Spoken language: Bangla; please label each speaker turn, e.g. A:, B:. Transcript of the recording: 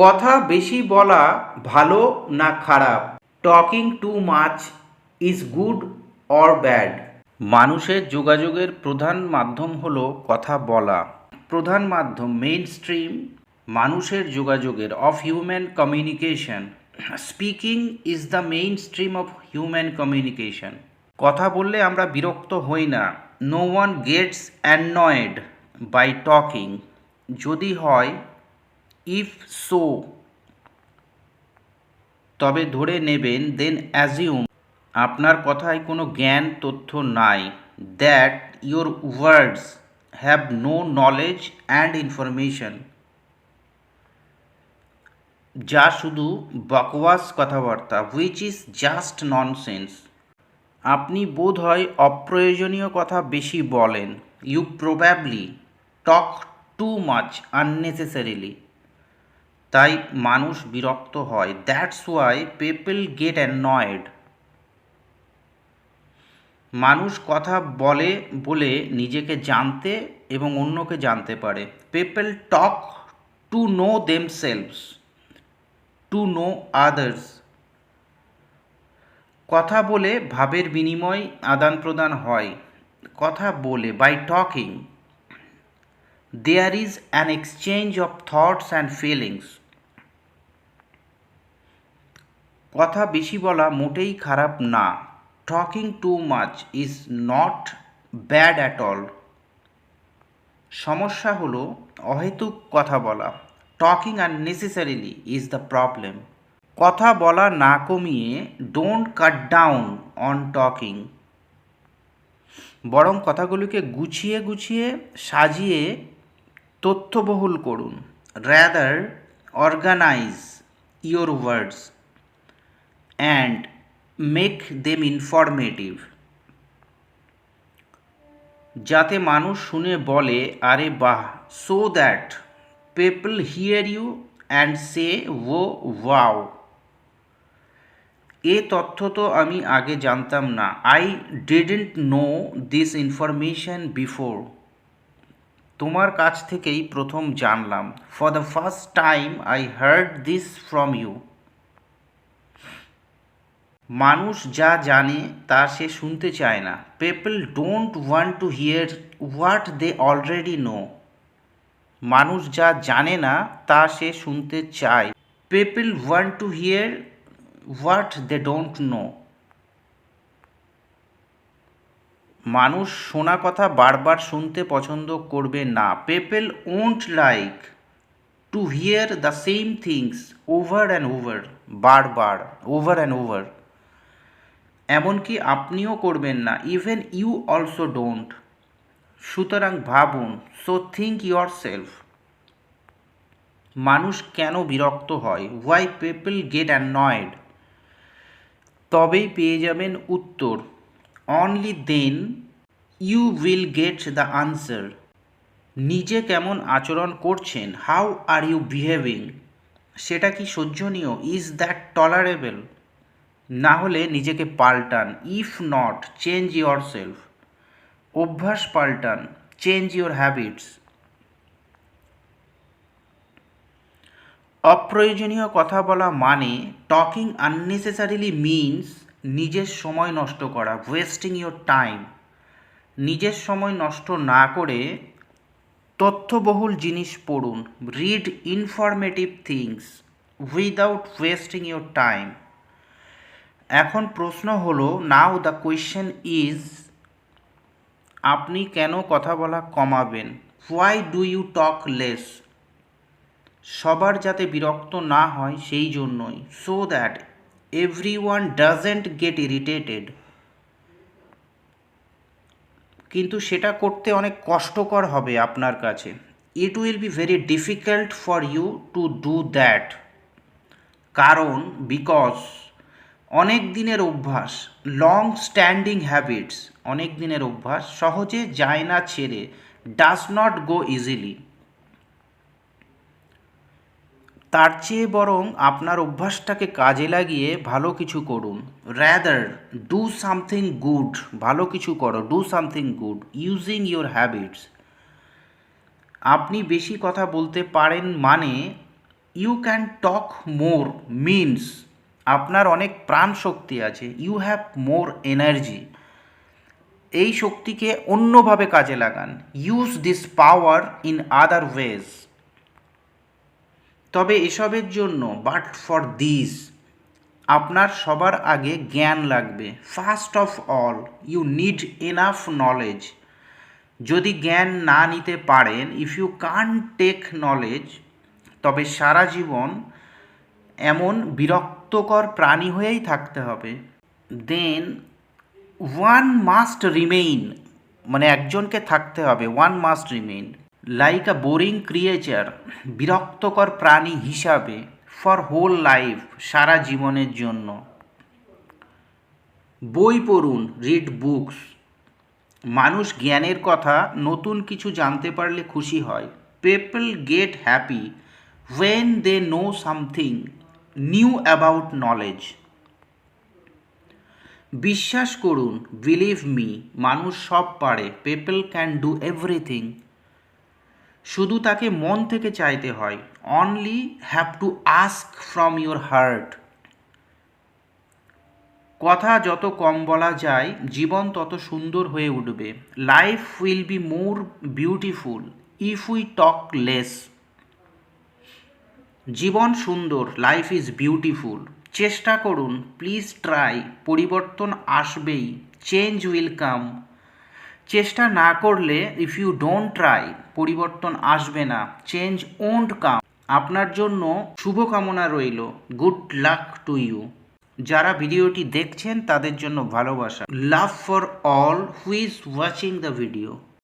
A: কথা বেশি বলা ভালো না খারাপ? Talking too much is good or bad মানুষের যোগাযোগের প্রধান মাধ্যম হলো কথা বলা। প্রধান মাধ্যম মেইন স্ট্রিম মানুষের যোগাযোগের of human communication speaking is the main stream of human communication কথা বললে আমরা বিরক্ত হই না। No one gets annoyed by talking যদি হয় ইফ সো। তবে ধরে নেবেন দেন অ্যাজিউম আপনার কথায় কোনো জ্ঞান, তথ্য নাই। That your words have no knowledge and information যা শুধু বকওয়াস কথাবার্তা হুইচ ইজ জাস্ট ননসেন্স আপনি বোধ হয় অপ্রয়োজনীয় কথা বেশি বলেন। You probably talk too much unnecessarily তাই মানুষ বিরক্ত হয়। That's why people get annoyed মানুষ কথা বলে বলে নিজেকে জানতে এবং অন্যকে জানতে পারে। People talk to know themselves to know others কথা বলে ভাবের বিনিময় আদান প্রদান হয়। কথা বলে by talking there is an exchange of thoughts and feelings কথা বেশি বলা মোটেই খারাপ না। Talking too much is not bad at all সমস্যা হলো অহেতুক কথা বলা। Talking unnecessarily is the problem কথা বলা না কমিয়ে don't cut down on talking বরং কথাগুলিকে গুছিয়ে গুছিয়ে সাজিয়ে তথ্যবহুল করুন। Rather organise your words and make them informative যাতে মানুষ শুনে বলে, আরে বাহ! So that people hear you and say oh wow এ তথ্য তো আমি আগে জানতাম না। I didn't know this information before তোমার কাছ থেকেই প্রথম জানলাম। For the first time I heard this from you মানুষ যা জানে তা সে শুনতে চায় না। People don't want to hear what they already know মানুষ যা জানে না তা সে শুনতে চায়। People want to hear what they don't know মানুষ শোনা কথা বারবার শুনতে পছন্দ করবে না। People won't like to hear the same things over and over বারবার ওভার অ্যান্ড ওভার এমনকি আপনিও করবেন না ইভেন ইউ অলসো ডোন্ট সুতরাং ভাবুন সো থিঙ্ক ইয়োর সেলফ মানুষ কেন বিরক্ত হয়? ওয়াই পিপল গেট অ্যানয়েড তবেই পেয়ে যাবেন উত্তর। Only then you will get the answer নিজে কেমন আচরণ করছেন? হাউ আর ইউ বিহেভিং সেটা কি সহ্যনীয় ইজ দ্যাট টলারেবল না হলে নিজেকে পাল্টান। If not change yourself অভ্যাস পাল্টান। চেঞ্জ ইয়োর হ্যাবিটস অপ্রয়োজনীয় কথা বলা মানে টকিং আননেসেসারিলি মিনস নিজের সময় নষ্ট করা ওয়েস্টিং ইয়োর টাইম নিজের সময় নষ্ট না করে তথ্যবহুল জিনিস পড়ুন read informative things without wasting your time এখন প্রশ্ন হলো নাও দ্য কোয়েশ্চেন ইজ আপনি কেন কথা বলা কমাবেন? Why do you talk less সবার যাতে বিরক্ত না হয় সেই জন্যই। So that everyone doesn't get irritated কিন্তু সেটা করতে অনেক কষ্টকর হবে আপনার কাছে। It will be very difficult for you to do that কারণ বিকজ অনেক দিনের অভ্যাস লং স্ট্যান্ডিং হ্যাবিটস অনেক দিনের অভ্যাস সহজে যায় না ছেড়ে ডাজ নট গো ইজিলি তার চেয়ে বরং আপনার অভ্যাসটাকে কাজে লাগিয়ে ভালো কিছু করুন। র্যাদার ডু সামথিং গুড ভালো কিছু করো do something good using your habits আপনি বেশি কথা বলতে পারেন মানে you can talk more means আপনার অনেক প্রাণ শক্তি আছে ইউ হ্যাভ মোর এনার্জি এই শক্তিকে অন্যভাবে কাজে লাগান। Use this power in other ways তবে এসবের জন্য বাট ফর দিস আপনার সবার আগে জ্ঞান লাগবে। First of all you need enough knowledge যদি জ্ঞান না নিতে পারেন if you can take knowledge তবে সারা জীবন এমন বিরক্তকর প্রাণী হয়েই থাকতে হবে। দেন ওয়ান মাস্ট রিমেইন মানে একজনকে থাকতে হবে one must remain like a boring creature বিরক্তকর প্রাণী হিসাবে ফর হোল লাইফ সারা জীবনের জন্য। বই পড়ুন রিড বুকস মানুষ জ্ঞানের কথা নতুন কিছু জানতে পারলে খুশি হয়। People get happy when they know something new about knowledge বিশ্বাস করুন বিলিভ মি মানুষ সব পারে। পিপল ক্যান ডু এভরিথিং শুধু তাকে মন থেকে চাইতে হয় only have to ask from your heart কথা যত কম বলা যায়, জীবন তত সুন্দর হয়ে উঠবে। Life will be more beautiful if we talk less জীবন সুন্দর লাইফ ইজ বিউটিফুল চেষ্টা করুন প্লিজ ট্রাই পরিবর্তন আসবেই। চেঞ্জ উইল কাম চেষ্টা না করলে ইফ ইউ ডোন্ট ট্রাই পরিবর্তন আসবে না। চেঞ্জ ওন্ট কাম আপনার জন্য শুভকামনা রইল। গুড লাক টু ইউ যারা ভিডিওটি দেখছেন, তাদের জন্য ভালোবাসা। Love for all who's watching the video